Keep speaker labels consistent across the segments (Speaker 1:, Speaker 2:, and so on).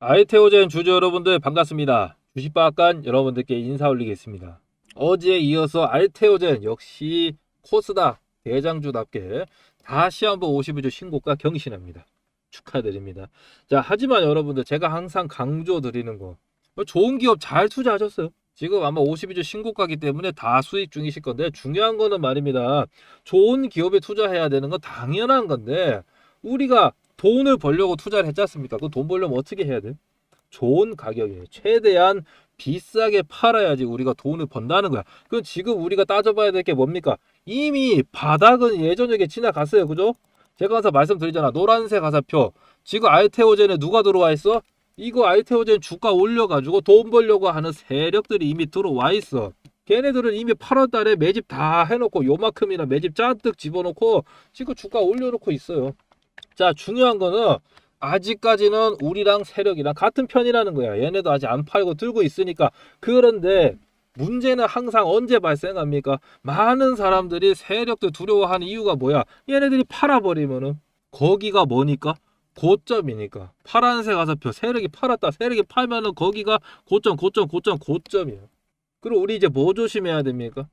Speaker 1: 아이테오젠 주주 여러분들 반갑습니다. 주식박간 여러분들께 인사 올리겠습니다. 어제에 이어서 알테오젠 역시 코스닥 대장주답게 다시 한번 52주 신고가 경신합니다. 축하드립니다. 자, 하지만 여러분들 제가 항상 강조 드리는 거 좋은 기업 잘 투자하셨어요. 지금 아마 52주 신고가기 때문에 다 수익 중이실 건데 중요한 거는 말입니다. 좋은 기업에 투자해야 되는 건 당연한 건데 우리가 돈을 벌려고 투자를 했지 않습니까? 그 돈 벌려면 어떻게 해야 돼? 좋은 가격에 최대한 비싸게 팔아야지 우리가 돈을 번다는 거야. 그 지금 우리가 따져봐야 될 게 뭡니까? 이미 바닥은 예전에 지나갔어요. 그죠? 제가 항상 말씀드리잖아. 노란색 가사표. 지금 알테오젠에 누가 들어와 있어? 이거 알테오젠 주가 올려가지고 돈 벌려고 하는 세력들이 이미 들어와 있어. 걔네들은 이미 8월 달에 매집 다 해놓고 요만큼이나 매집 잔뜩 집어넣고 지금 주가 올려놓고 있어요. 자, 중요한 거는 아직까지는 우리랑 세력이랑 같은 편이라는 거야. 얘네도 아직 안 팔고 들고 있으니까. 그런데 문제는 항상 언제 발생합니까? 많은 사람들이 세력들 두려워하는 이유가 뭐야? 얘네들이 팔아버리면은 거기가 뭐니까? 고점이니까. 파란색 화살표 세력이 팔았다. 세력이 팔면은 거기가 고점, 고점, 고점, 고점이야. 그럼 우리 이제 뭐 조심해야 됩니까?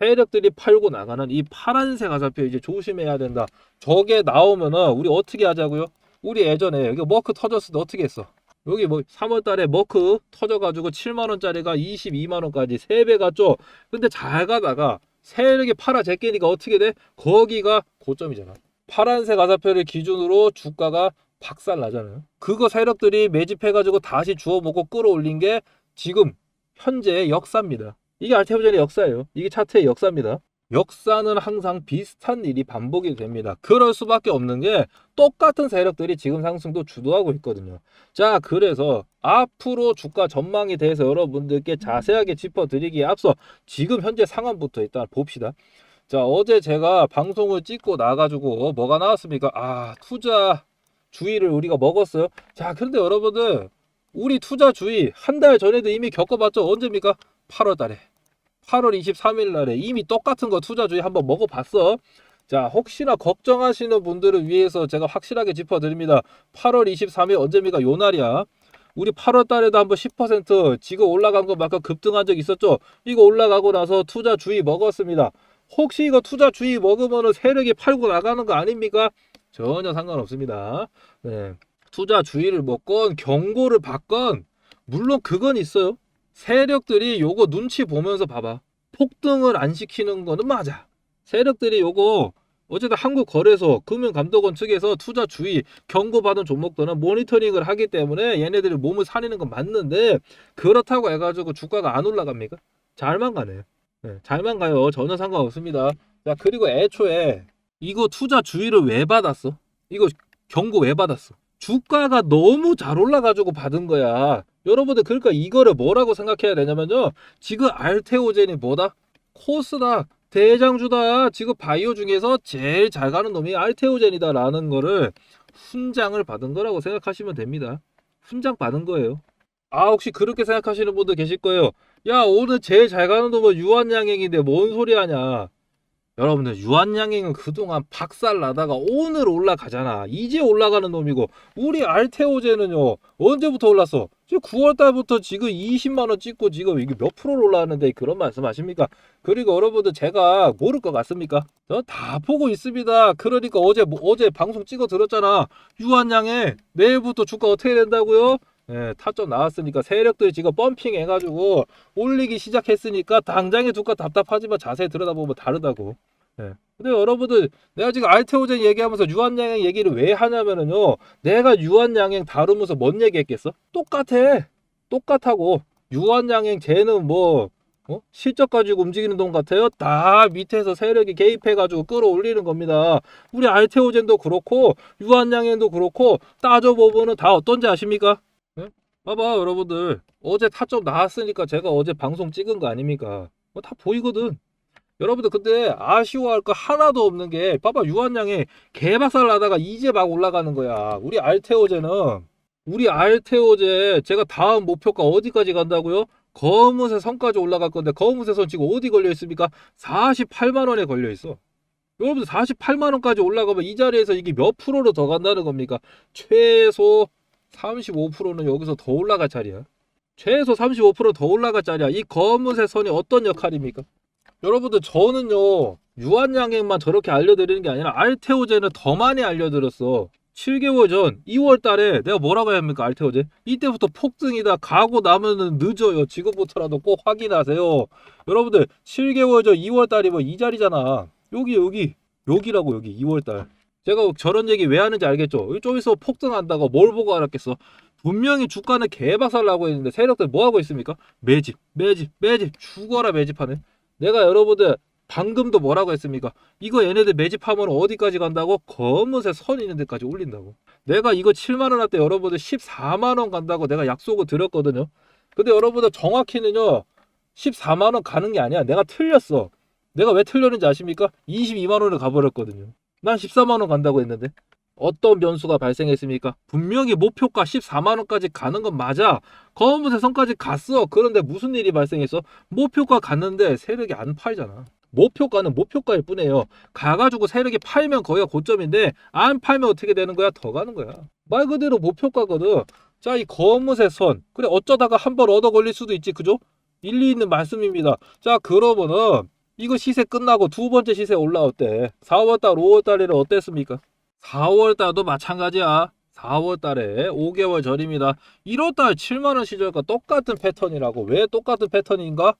Speaker 1: 세력들이 팔고 나가는 이 파란색 화살표 이제 조심해야 된다. 저게 나오면은 우리 어떻게 하자고요? 우리 예전에 여기 머크 터졌을 때 어떻게 했어? 여기 뭐 3월 달에 머크 터져가지고 7만 원짜리가 22만 원까지 3배 갔죠. 근데 잘 가다가 세력이 팔아 제끼니까 어떻게 돼? 거기가 고점이잖아. 파란색 화살표를 기준으로 주가가 박살 나잖아요. 그거 세력들이 매집해가지고 다시 주워 먹고 끌어올린 게 지금 현재의 역사입니다. 이게 알테오젠의 역사예요. 이게 차트의 역사입니다. 역사는 항상 비슷한 일이 반복이 됩니다. 그럴 수밖에 없는 게 똑같은 세력들이 지금 상승도 주도하고 있거든요. 자, 그래서 앞으로 주가 전망에 대해서 여러분들께 자세하게 짚어드리기에 앞서 지금 현재 상황부터 일단 봅시다. 자, 어제 제가 방송을 찍고 나가지고 뭐가 나왔습니까? 아, 투자 주의를 우리가 먹었어요. 자, 그런데 여러분들 우리 투자 주의 한 달 전에도 이미 겪어봤죠? 언제입니까? 8월 달에. 8월 23일 날에 이미 똑같은 거 투자주의 한번 먹어봤어. 자, 혹시나 걱정하시는 분들을 위해서 제가 확실하게 짚어드립니다. 8월 23일 언제입니까? 요 날이야. 우리 8월 달에도 한번 10% 지금 올라간 것만큼 급등한 적 있었죠? 이거 올라가고 나서 투자 주의 먹었습니다. 혹시 이거 투자 주의 먹으면 세력이 팔고 나가는 거 아닙니까? 전혀 상관없습니다. 네. 투자 주의를 먹건 경고를 받건 물론 그건 있어요. 세력들이 요거 눈치 보면서 봐봐. 폭등을 안 시키는 거는 맞아. 세력들이 요거 어쨌든 한국거래소 금융감독원 측에서 투자 주의 경고받은 종목들은 모니터링을 하기 때문에 얘네들이 몸을 사리는 건 맞는데 그렇다고 해가지고 주가가 안 올라갑니까? 잘만 가네요. 네, 잘만 가요. 전혀 상관없습니다. 자 그리고 애초에 이거 투자 주의를 왜 받았어? 이거 경고 왜 받았어? 주가가 너무 잘 올라가지고 받은 거야. 여러분들 그러니까 이거를 뭐라고 생각해야 되냐면요. 지금 알테오젠이 뭐다? 코스닥 대장주다. 지금 바이오 중에서 제일 잘 가는 놈이 알테오젠이다라는 거를 훈장을 받은 거라고 생각하시면 됩니다. 훈장 받은 거예요. 아 혹시 그렇게 생각하시는 분들 계실 거예요. 야 오늘 제일 잘 가는 놈은 유한양행인데 뭔 소리 하냐. 여러분들 유한양행은 그동안 박살 나다가 오늘 올라가잖아. 이제 올라가는 놈이고 우리 알테오제는요 언제부터 올랐어? 지금 9월 달부터 지금 20만 원 찍고 지금 이게 몇 프로 올라왔는데 그런 말씀하십니까? 그리고 여러분들 제가 모를 것 같습니까? 저다 보고 있습니다. 그러니까 어제 뭐- 어제 방송 찍어 들었잖아. 유한양행 내일부터 주가 어떻게 된다고요? 예, 타점 나왔으니까 세력들이 지금 펌핑 해가지고 올리기 시작했으니까 당장의 주가 답답하지만 자세히 들여다보면 다르다고. 예. 근데 여러분들 내가 지금 알테오젠 얘기하면서 유한양행 얘기를 왜 하냐면은요. 내가 유한양행 다루면서 뭔 얘기했겠어? 똑같아. 똑같하고 유한양행 쟤는 뭐 어? 실적 가지고 움직이는 돈 같아요? 다 밑에서 세력이 개입해가지고 끌어올리는 겁니다. 우리 알테오젠도 그렇고 유한양행도 그렇고 따져보면은 다 어떤지 아십니까? 봐봐 여러분들 어제 타점 나왔으니까 제가 어제 방송 찍은 거 아닙니까? 뭐다 보이거든. 여러분들 근데 아쉬워할 거 하나도 없는 게 봐봐 유한양이 개박살 나다가 이제 막 올라가는 거야. 우리 알테오제는 우리 알테오제 제가 다음 목표가 어디까지 간다고요? 거무새 선까지 올라갈 건데 거무새 선 지금 어디 걸려 있습니까? 48만 원에 걸려 있어. 여러분들 48만 원까지 올라가면 이 자리에서 이게 몇 프로로 더 간다는 겁니까? 최소 35%는 여기서 더 올라갈 자리야. 최소 35%더 올라갈 자리야. 이 검은색 선이 어떤 역할입니까? 여러분들 저는요 유한양액만 저렇게 알려드리는 게 아니라 알테오제는 더 많이 알려드렸어. 7개월 전 2월 달에 내가 뭐라고 해야 합니까 알테오제? 이때부터 폭등이다 가고 나면은 늦어요. 지금부터라도 꼭 확인하세요. 여러분들 7개월 전 2월 달이면 이 자리잖아. 여기 여기 여기라고 여기 2월 달. 제가 저런 얘기 왜 하는지 알겠죠? 좀 있어 폭등한다고 뭘 보고 알았겠어? 분명히 주가는 개박살 나고 있는데 세력들 뭐 하고 있습니까? 매집, 매집, 매집, 죽어라 매집하네. 내가 여러분들 방금도 뭐라고 했습니까? 이거 얘네들 매집하면 어디까지 간다고? 검은색 선 있는 데까지 올린다고. 내가 이거 7만 원 할 때 여러분들 14만 원 간다고 내가 약속을 드렸거든요. 근데 여러분들 정확히는요. 14만 원 가는 게 아니야. 내가 틀렸어. 내가 왜 틀렸는지 아십니까? 22만 원을 가버렸거든요. 난 14만 원 간다고 했는데 어떤 변수가 발생했습니까? 분명히 목표가 14만 원까지 가는 건 맞아. 검은색 선까지 갔어. 그런데 무슨 일이 발생했어? 목표가 갔는데 세력이 안 팔잖아. 목표가는 목표가일 뿐이에요. 가가지고 세력이 팔면 거기가 고점인데 안 팔면 어떻게 되는 거야? 더 가는 거야. 말 그대로 목표가거든. 자, 이 검은색 선. 그래 어쩌다가 한 번 얻어 걸릴 수도 있지, 그죠? 일리 있는 말씀입니다. 자, 그러면은 이거 시세 끝나고 두 번째 시세 올라올 때 4월달, 5월달에는 어땠습니까? 4월 달도 마찬가지야. 4월 달에 5개월 전입니다. 1월 달 7만 원 시절과 똑같은 패턴이라고. 왜 똑같은 패턴인가?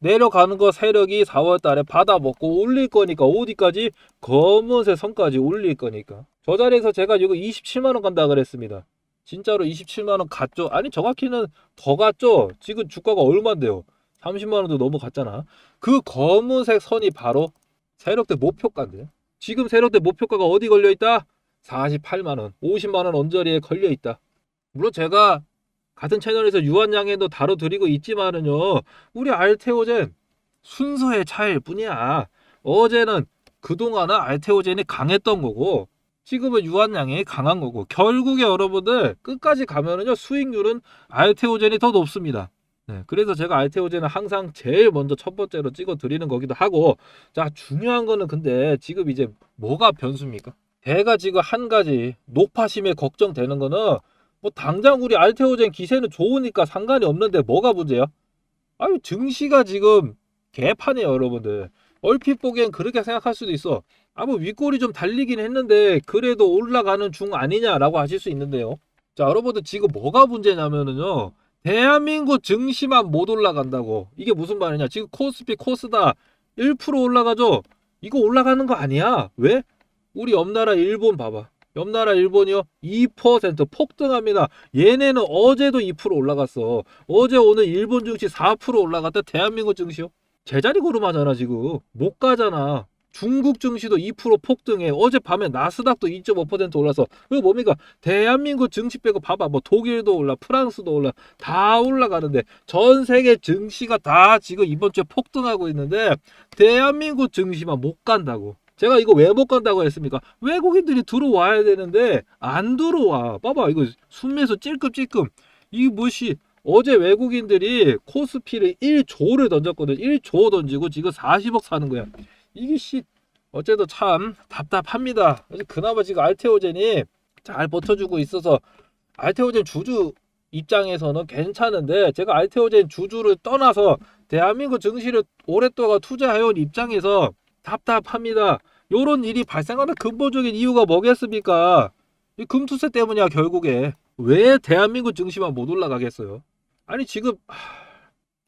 Speaker 1: 내려가는 거 세력이 4월 달에 받아먹고 올릴 거니까 어디까지? 검은색 선까지 올릴 거니까. 저 자리에서 제가 이거 27만 원 간다 그랬습니다. 진짜로 27만 원 갔죠? 아니 정확히는 더 갔죠? 지금 주가가 얼만데요? 30만 원도 넘어갔잖아. 그 검은색 선이 바로 세력대 목표가인데요. 지금 세력대 목표가가 어디 걸려 있다? 48만 원, 50만 원 언저리에 걸려 있다. 물론 제가 같은 채널에서 유한양에도 다뤄드리고 있지만은요, 우리 알테오젠 순서의 차이일 뿐이야. 어제는 그동안은 알테오젠이 강했던 거고, 지금은 유한양이 강한 거고, 결국에 여러분들 끝까지 가면은요, 수익률은 알테오젠이 더 높습니다. 네, 그래서 제가 알테오젠은 항상 제일 먼저 첫 번째로 찍어 드리는 거기도 하고, 자, 중요한 거는 근데 지금 이제 뭐가 변수입니까? 제가 지금 한 가지 높아심에 걱정되는 거는 뭐 당장 우리 알테오젠 기세는 좋으니까 상관이 없는데 뭐가 문제야? 아유 증시가 지금 개판이에요 여러분들 얼핏 보기엔 그렇게 생각할 수도 있어 아뭐 윗골이 좀 달리긴 했는데 그래도 올라가는 중 아니냐라고 하실 수 있는데요 자 여러분들 지금 뭐가 문제냐면은요 대한민국 증시만 못 올라간다고 이게 무슨 말이냐 지금 코스피 코스다 1% 올라가죠 이거 올라가는 거 아니야 왜? 우리 옆나라 일본 봐봐. 옆나라 일본이요 2% 폭등합니다. 얘네는 어제도 2% 올라갔어. 어제 오늘 일본 증시 4% 올라갔다. 대한민국 증시요? 제자리 걸음하잖아 지금. 못 가잖아. 중국 증시도 2% 폭등해. 어제 밤에 나스닥도 2.5% 올라서. 이거 뭡니까? 대한민국 증시 빼고 봐봐. 뭐 독일도 올라, 프랑스도 올라, 다 올라가는데 전 세계 증시가 다 지금 이번 주에 폭등하고 있는데 대한민국 증시만 못 간다고. 제가 이거 왜 못 간다고 했습니까? 외국인들이 들어와야 되는데 안 들어와. 봐봐 이거 순매수 찔끔찔끔. 이 뭐시 어제 외국인들이 코스피를 1조를 던졌거든. 1조 던지고 지금 40억 사는 거야. 이게 씨 어째도 참 답답합니다. 그나마 지금 알테오젠이 잘 버텨주고 있어서 알테오젠 주주 입장에서는 괜찮은데 제가 알테오젠 주주를 떠나서 대한민국 증시를 오랫동안 투자해온 입장에서 답답합니다. 요런 일이 발생하는 근본적인 이유가 뭐겠습니까? 이 금투세 때문이야 결국에. 왜 대한민국 증시만 못 올라가겠어요? 아니 지금 하,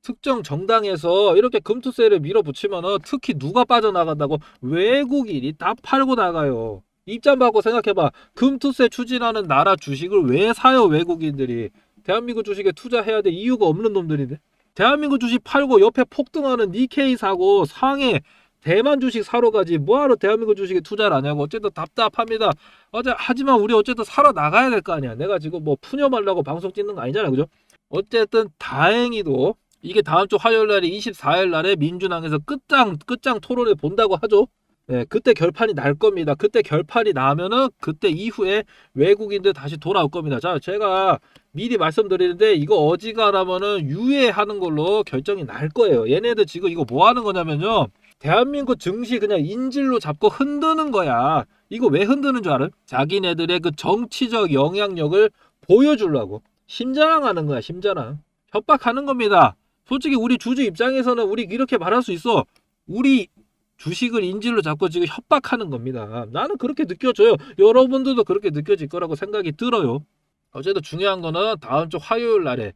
Speaker 1: 특정 정당에서 이렇게 금투세를 밀어붙이면은 특히 누가 빠져나간다고 외국인이 다 팔고 나가요. 입장 바꿔 생각해봐. 금투세 추진하는 나라 주식을 왜 사요 외국인들이? 대한민국 주식에 투자해야 될 이유가 없는 놈들인데. 대한민국 주식 팔고 옆에 폭등하는 니케이 사고 상해 대만 주식 사러 가지 뭐하러 대한민국 주식에 투자를 하냐고 어쨌든 답답합니다. 어제 하지만 우리 어쨌든 살아 나가야 될 거 아니야. 내가 지금 뭐 푸념하려고 방송 찍는 거 아니잖아, 그죠? 어쨌든 다행히도 이게 다음 주 화요일 날에 24일 날에 민주당에서 끝장 끝장 토론을 본다고 하죠. 네, 그때 결판이 날 겁니다. 그때 결판이 나면은 그때 이후에 외국인들 다시 돌아올 겁니다. 자, 제가 미리 말씀드리는데 이거 어지간하면은 유예하는 걸로 결정이 날 거예요. 얘네들 지금 이거 뭐 하는 거냐면요. 대한민국 증시 그냥 인질로 잡고 흔드는 거야. 이거 왜 흔드는 줄 알아? 자기네들의 그 정치적 영향력을 보여주려고 심자랑하는 거야 심자랑 협박하는 겁니다 솔직히 우리 주주 입장에서는 우리 이렇게 말할 수 있어 우리 주식을 인질로 잡고 지금 협박하는 겁니다 나는 그렇게 느껴져요 여러분들도 그렇게 느껴질 거라고 생각이 들어요 어쨌든 중요한 거는 다음 주 화요일 날에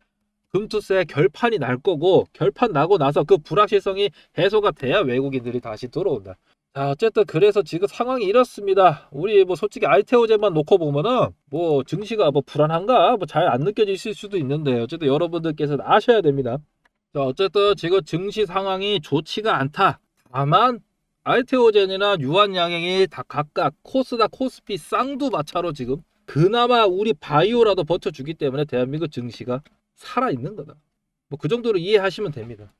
Speaker 1: 금투세 결판이 날 거고 결판 나고 나서 그 불확실성이 해소가 돼야 외국인들이 다시 들어온다. 자 어쨌든 그래서 지금 상황이 이렇습니다. 우리 뭐 솔직히 알테오제만 놓고 보면은 뭐 증시가 뭐 불안한가 뭐 잘 안 느껴지실 수도 있는데 어쨌든 여러분들께서는 아셔야 됩니다. 자 어쨌든 지금 증시 상황이 좋지가 않다. 다만 알테오젠이나 유한양행이 다 각각 코스닥 코스피 쌍두마차로 지금 그나마 우리 바이오라도 버텨주기 때문에 대한민국 증시가 살아있는 거다. 뭐 그 정도로 이해하시면 됩니다.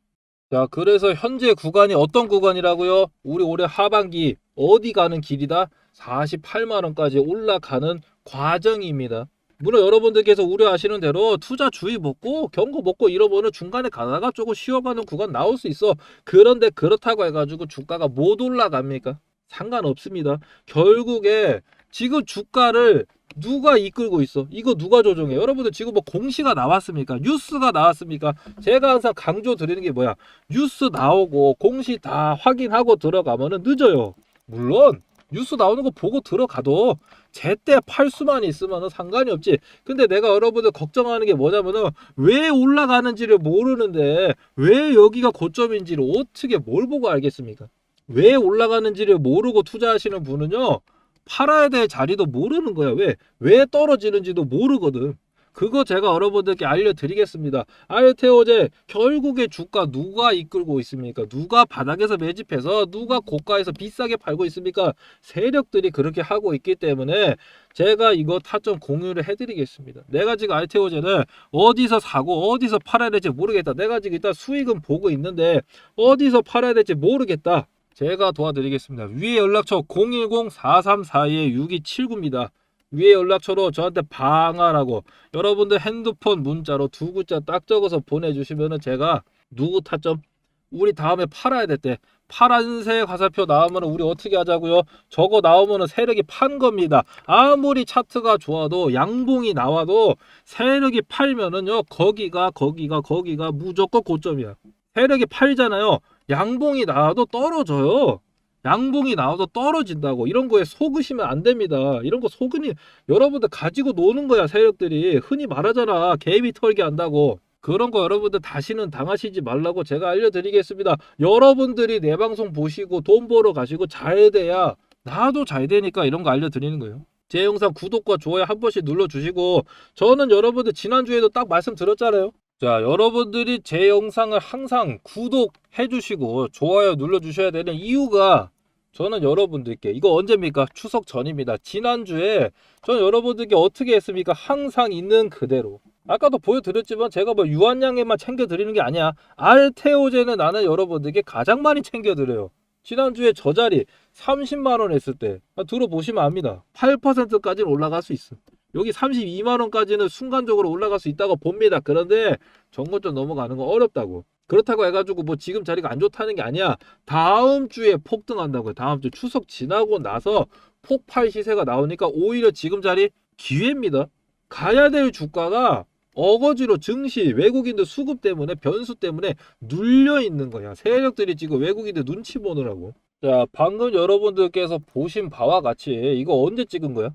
Speaker 1: 자, 그래서 현재 구간이 어떤 구간이라고요? 우리 올해 하반기 어디 가는 길이다? 48만 원까지 올라가는 과정입니다. 물론 여러분들께서 우려하시는 대로 투자 주의 먹고 경고 먹고 잃어버는 중간에 가다가 조금 쉬어가는 구간 나올 수 있어. 그런데 그렇다고 해가지고 주가가 못 올라갑니까? 상관없습니다. 결국에 지금 주가를 누가 이끌고 있어? 이거 누가 조정해? 여러분들 지금 뭐 공시가 나왔습니까? 뉴스가 나왔습니까? 제가 항상 강조 드리는 게 뭐야? 뉴스 나오고 공시 다 확인하고 들어가면은 늦어요. 물론 뉴스 나오는 거 보고 들어가도 제때 팔 수만 있으면은 상관이 없지. 근데 내가 여러분들 걱정하는 게 뭐냐면은 왜 올라가는지를 모르는데 왜 여기가 고점인지를 어떻게 뭘 보고 알겠습니까? 왜 올라가는지를 모르고 투자하시는 분은요. 팔아야 될 자리도 모르는 거야. 왜? 왜 떨어지는지도 모르거든. 그거 제가 여러분들께 알려드리겠습니다. 알테오제 결국에 주가 누가 이끌고 있습니까? 누가 바닥에서 매집해서 누가 고가에서 비싸게 팔고 있습니까? 세력들이 그렇게 하고 있기 때문에 제가 이거 타점 공유를 해드리겠습니다. 내가 지금 알테오제는 어디서 사고 어디서 팔아야 될지 모르겠다. 내가 지금 일단 수익은 보고 있는데 어디서 팔아야 될지 모르겠다. 제가 도와드리겠습니다. 위에 연락처 010-4342-6279입니다. 위에 연락처로 저한테 방하라고 여러분들 핸드폰 문자로 두 글자 딱 적어서 보내주시면은 제가 누구 타점 우리 다음에 팔아야 될 때 파란색 화살표 나오면 우리 어떻게 하자고요? 저거 나오면 세력이 판 겁니다. 아무리 차트가 좋아도 양봉이 나와도 세력이 팔면은요 거기가 거기가 거기가 무조건 고점이야. 세력이 팔잖아요. 양봉이 나와도 떨어져요. 양봉이 나와도 떨어진다고 이런 거에 속으시면 안 됩니다. 이런 거 속으니 여러분들 가지고 노는 거야 세력들이 흔히 말하잖아 개미 털기 한다고 그런 거 여러분들 다시는 당하시지 말라고 제가 알려드리겠습니다. 여러분들이 내 방송 보시고 돈 벌어 가시고 잘 돼야 나도 잘 되니까 이런 거 알려드리는 거예요. 제 영상 구독과 좋아요 한 번씩 눌러주시고 저는 여러분들 지난주에도 딱 말씀드렸잖아요. 자, 여러분들이 제 영상을 항상 구독해 주시고 좋아요 눌러 주셔야 되는 이유가 저는 여러분들께 이거 언제입니까? 추석 전입니다. 지난주에 저는 여러분들께 어떻게 했습니까? 항상 있는 그대로. 아까도 보여드렸지만 제가 뭐 유한양에만 챙겨드리는 게 아니야. 알테오제는 나는 여러분들께 가장 많이 챙겨드려요. 지난주에 저 자리 30만원 했을 때 아, 들어보시면 압니다. 8%까지는 올라갈 수 있어. 여기 32만 원까지는 순간적으로 올라갈 수 있다고 봅니다. 그런데 정고점 넘어가는 거 어렵다고. 그렇다고 해가지고 뭐 지금 자리가 안 좋다는 게 아니야. 다음 주에 폭등한다고요. 다음 주 추석 지나고 나서 폭발 시세가 나오니까 오히려 지금 자리 기회입니다. 가야 될 주가가 어거지로 증시 외국인들 수급 때문에 변수 때문에 눌려 있는 거야. 세력들이 지금 외국인들 눈치 보느라고. 자, 방금 여러분들께서 보신 바와 같이 이거 언제 찍은 거야?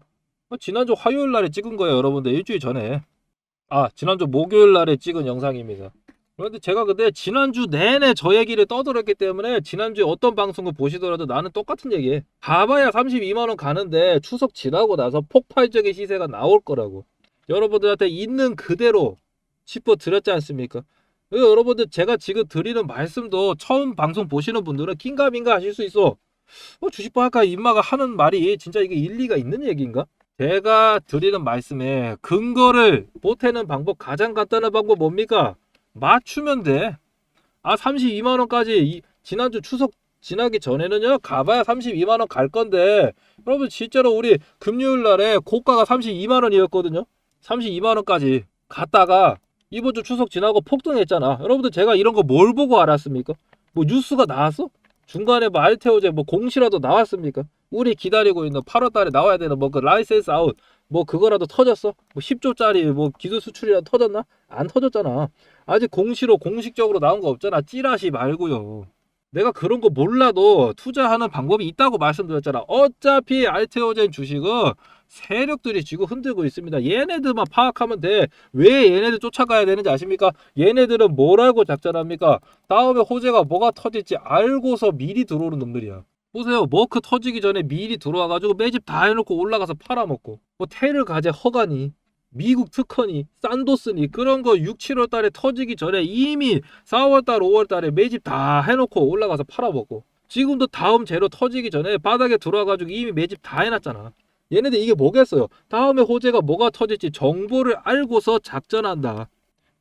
Speaker 1: 어, 지난주 화요일 날에 찍은 거예요, 여러분들. 일주일 전에. 아, 지난주 목요일 날에 찍은 영상입니다. 그런데 제가 근데 지난주 내내 저 얘기를 떠들었기 때문에 지난주에 어떤 방송을 보시더라도 나는 똑같은 얘기해. 가봐야 32만원 가는데 추석 지나고 나서 폭발적인 시세가 나올 거라고. 여러분들한테 있는 그대로 짚어 드렸지 않습니까? 그리고 여러분들 제가 지금 드리는 말씀도 처음 방송 보시는 분들은 긴가민가 하실 수 있어. 어, 주식방학과 인마가 하는 말이 진짜 이게 일리가 있는 얘기인가? 제가 드리는 말씀에 근거를 보태는 방법 가장 간단한 방법 뭡니까? 맞추면 돼. 아 32만 원까지 지난주 추석 지나기 전에는요 가봐야 32만 원 갈 건데 여러분 실제로 우리 금요일 날에 고가가 32만 원이었거든요. 32만 원까지 갔다가 이번 주 추석 지나고 폭등했잖아. 여러분들 제가 이런 거 뭘 보고 알았습니까? 뭐 뉴스가 나왔어? 중간에 뭐 알테오제 뭐 공시라도 나왔습니까? 우리 기다리고 있는 8월 달에 나와야 되는 뭐 그 라이센스 아웃 뭐 그거라도 터졌어? 뭐 10조짜리 뭐 기술 수출이라도 터졌나? 안 터졌잖아. 아직 공시로 공식적으로 나온 거 없잖아. 찌라시 말고요. 내가 그런 거 몰라도 투자하는 방법이 있다고 말씀드렸잖아. 어차피 알테오젠 주식은 세력들이 지금 흔들고 있습니다. 얘네들만 파악하면 돼. 왜 얘네들 쫓아가야 되는지 아십니까? 얘네들은 뭐라고 작전합니까? 다음에 호재가 뭐가 터질지 알고서 미리 들어오는 놈들이야. 보세요. 머크 터지기 전에 미리 들어와가지고 매집 다 해놓고 올라가서 팔아먹고 뭐 테를 가재 허가니 미국 특허니 산도스니 그런 거 6, 7월 달에 터지기 전에 이미 4월 달, 5월 달에 매집 다 해놓고 올라가서 팔아먹고 지금도 다음 재료 터지기 전에 바닥에 들어와가지고 이미 매집 다 해놨잖아. 얘네들 이게 뭐겠어요? 다음에 호재가 뭐가 터질지 정보를 알고서 작전한다.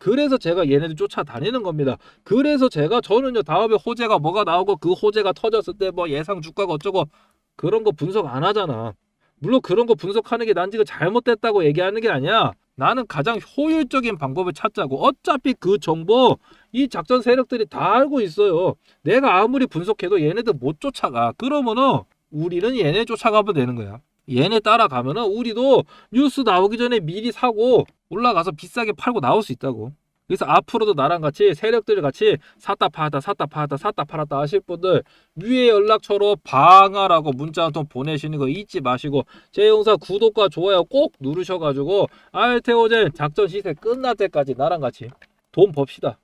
Speaker 1: 그래서 제가 얘네들 쫓아다니는 겁니다. 그래서 제가 저는요 다음에 호재가 뭐가 나오고 그 호재가 터졌을 때 뭐 예상 주가가 어쩌고 그런 거 분석 안 하잖아. 물론 그런 거 분석하는 게 난 지금 잘못됐다고 얘기하는 게 아니야. 나는 가장 효율적인 방법을 찾자고. 어차피 그 정보 이 작전 세력들이 다 알고 있어요. 내가 아무리 분석해도 얘네들 못 쫓아가. 그러면은 우리는 얘네 쫓아가면 되는 거야. 얘네 따라가면은 우리도 뉴스 나오기 전에 미리 사고 올라가서 비싸게 팔고 나올 수 있다고. 그래서 앞으로도 나랑 같이 세력들 같이 샀다 팔았다 샀다 팔았다 샀다 팔았다 하실 분들 위에 연락처로 방아라고 문자 한 통 보내시는 거 잊지 마시고 제 영상 구독과 좋아요 꼭 누르셔가지고 알테오젠 작전 시세 끝날 때까지 나랑 같이 돈 법시다.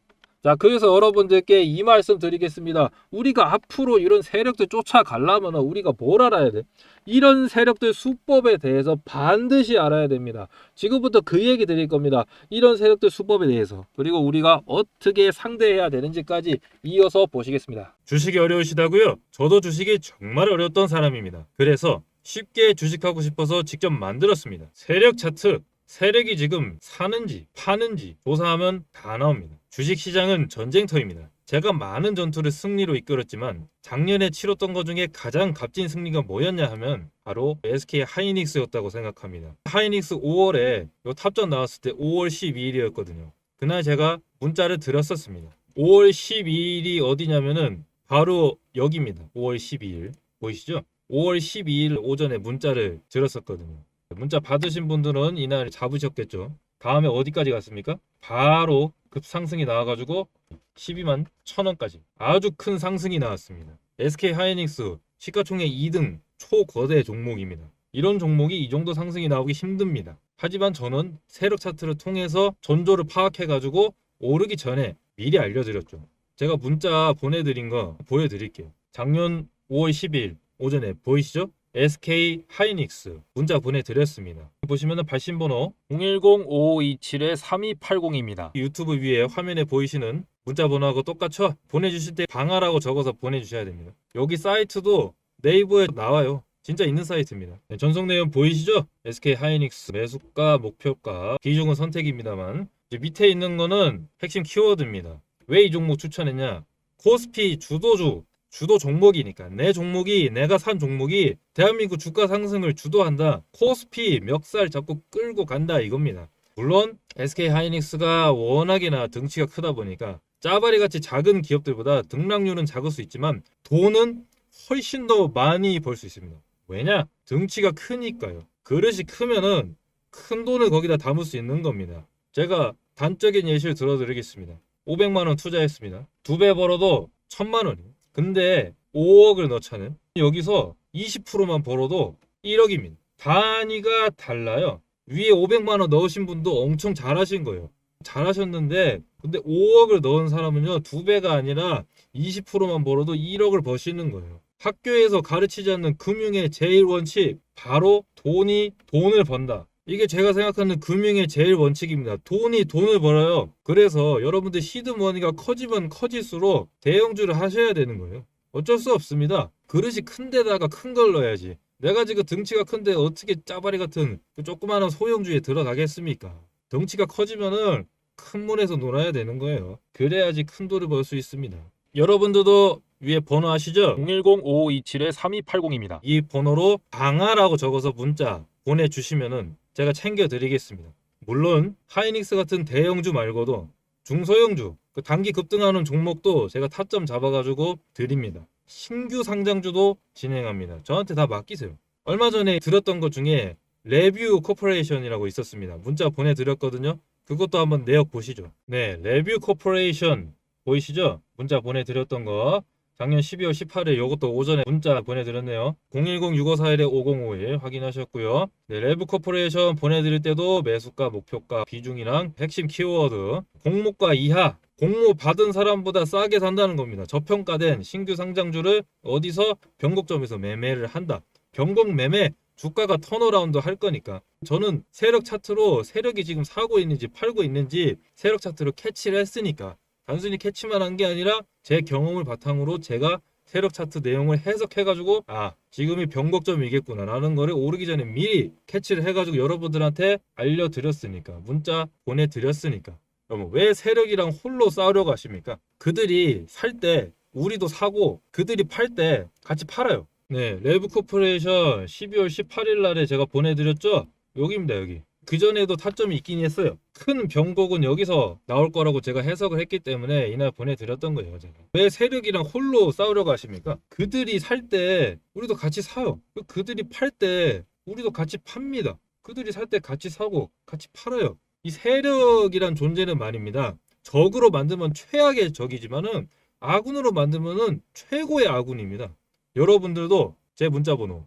Speaker 1: 자, 그래서 여러분들께 이 말씀 드리겠습니다. 우리가 앞으로 이런 세력들 쫓아가려면 우리가 뭘 알아야 돼? 이런 세력들 수법에 대해서 반드시 알아야 됩니다. 지금부터 그 얘기 드릴 겁니다. 이런 세력들 수법에 대해서. 그리고 우리가 어떻게 상대해야 되는지까지 이어서 보시겠습니다.
Speaker 2: 주식이 어려우시다고요? 저도 주식이 정말 어려웠던 사람입니다. 그래서 쉽게 주식하고 싶어서 직접 만들었습니다. 세력 차트, 세력이 지금 사는지 파는지 조사하면 다 나옵니다. 주식 시장은 전쟁터입니다. 제가 많은 전투를 승리로 이끌었지만 작년에 치렀던 것 중에 가장 값진 승리가 뭐였냐 하면 바로 SK 하이닉스였다고 생각합니다. 하이닉스 5월에 요 탑전 나왔을 때 5월 12일이었거든요. 그날 제가 문자를 드렸었습니다. 5월 12일이 어디냐면은 바로 여기입니다. 5월 12일 보이시죠? 5월 12일 오전에 문자를 드렸었거든요. 문자 받으신 분들은 이날 잡으셨겠죠. 다음에 어디까지 갔습니까? 바로 급상승이 나와가지고 12만 1000원까지 아주 큰 상승이 나왔습니다. SK 하이닉스 시가총액 2등 초거대 종목입니다. 이런 종목이 이 정도 상승이 나오기 힘듭니다. 하지만 저는 세력 차트를 통해서 전조를 파악해가지고 오르기 전에 미리 알려드렸죠. 제가 문자 보내드린 거 보여드릴게요. 작년 5월 10일 오전에 보이시죠? SK 하이닉스 문자 보내드렸습니다. 보시면 발신번호 010-5527-3280입니다. 유튜브 위에 화면에 보이시는 문자 번호하고 똑같죠? 보내주실 때 방아라고 적어서 보내주셔야 됩니다. 여기 사이트도 네이버에 나와요. 진짜 있는 사이트입니다. 네, 전송 내용 보이시죠? SK 하이닉스 매수가, 목표가, 비중은 선택입니다만 밑에 있는 거는 핵심 키워드입니다. 왜 이 종목 추천했냐? 코스피 주도주 주도 종목이니까 내 종목이 내가 산 종목이 대한민국 주가 상승을 주도한다. 코스피 멱살 잡고 끌고 간다 이겁니다. 물론 SK 하이닉스가 워낙이나 등치가 크다 보니까 짜바리 같이 작은 기업들보다 등락률은 작을 수 있지만 돈은 훨씬 더 많이 벌 수 있습니다. 왜냐? 등치가 크니까요. 그릇이 크면은 큰 돈을 거기다 담을 수 있는 겁니다. 제가 단적인 예시를 들어드리겠습니다. 500만 원 투자했습니다. 두 배 벌어도 1000만 원이에요. 근데 5억을 넣자는 여기서 20%만 벌어도 1억입니다. 단위가 달라요. 위에 500만 원 넣으신 분도 엄청 잘하신 거예요. 잘하셨는데 근데 5억을 넣은 사람은요 두 배가 아니라 20%만 벌어도 1억을 버시는 거예요. 학교에서 가르치지 않는 금융의 제일 원칙 바로 돈이 돈을 번다. 이게 제가 생각하는 금융의 제일 원칙입니다. 돈이 돈을 벌어요. 그래서 여러분들 시드머니가 커지면 커질수록 대형주를 하셔야 되는 거예요. 어쩔 수 없습니다. 그릇이 큰 데다가 큰 걸 넣어야지. 내가 지금 등치가 큰데 어떻게 짜바리 같은 그 조그마한 소형주에 들어가겠습니까? 덩치가 커지면은 큰 물에서 놀아야 되는 거예요. 그래야지 큰 돈을 벌 수 있습니다. 여러분들도 위에 번호 아시죠?
Speaker 1: 010-5527-3280입니다.
Speaker 2: 이 번호로 방아라고 적어서 문자 보내주시면은 제가 챙겨드리겠습니다. 물론 하이닉스 같은 대형주 말고도 중소형주 그 단기 급등하는 종목도 제가 타점 잡아가지고 드립니다. 신규 상장주도 진행합니다. 저한테 다 맡기세요. 얼마 전에 들었던 것 중에 레뷰 코퍼레이션이라고 있었습니다. 문자 보내드렸거든요. 그것도 한번 내역 보시죠. 네, 레뷰 코퍼레이션 보이시죠? 문자 보내드렸던 거. 작년 12월 18일 이것도 오전에 문자 보내드렸네요. 010-6541-5051 확인하셨고요. 네, 레브 코퍼레이션 보내드릴 때도 매수가, 목표가, 비중이랑 핵심 키워드, 공모가 이하, 공모 받은 사람보다 싸게 산다는 겁니다. 저평가된 신규 상장주를 어디서 변곡점에서 매매를 한다. 변곡 매매 주가가 턴어라운드 할 거니까 저는 세력 차트로 세력이 지금 사고 있는지 팔고 있는지 세력 차트로 캐치를 했으니까 단순히 캐치만 한 게 아니라 제 경험을 바탕으로 제가 세력 차트 내용을 해석해가지고 아 지금이 변곡점이겠구나 라는 거를 오르기 전에 미리 캐치를 해가지고 여러분들한테 알려드렸으니까 문자 보내드렸으니까 여러분 왜 세력이랑 홀로 싸우려고 하십니까? 그들이 살 때 우리도 사고 그들이 팔 때 같이 팔아요. 네, 레브 코퍼레이션 12월 18일 날에 제가 보내드렸죠? 여기입니다, 여기. 그전에도 타점이 있긴 했어요. 큰 변곡은 여기서 나올 거라고 제가 해석을 했기 때문에 이날 보내드렸던 거예요, 제가. 왜 세력이랑 홀로 싸우려고 하십니까? 그들이 살 때 우리도 같이 사요. 그들이 팔 때 우리도 같이 팝니다. 그들이 살 때 같이 사고 같이 팔아요. 이 세력이란 존재는 말입니다. 적으로 만들면 최악의 적이지만은 아군으로 만들면은 최고의 아군입니다. 여러분들도 제 문자 번호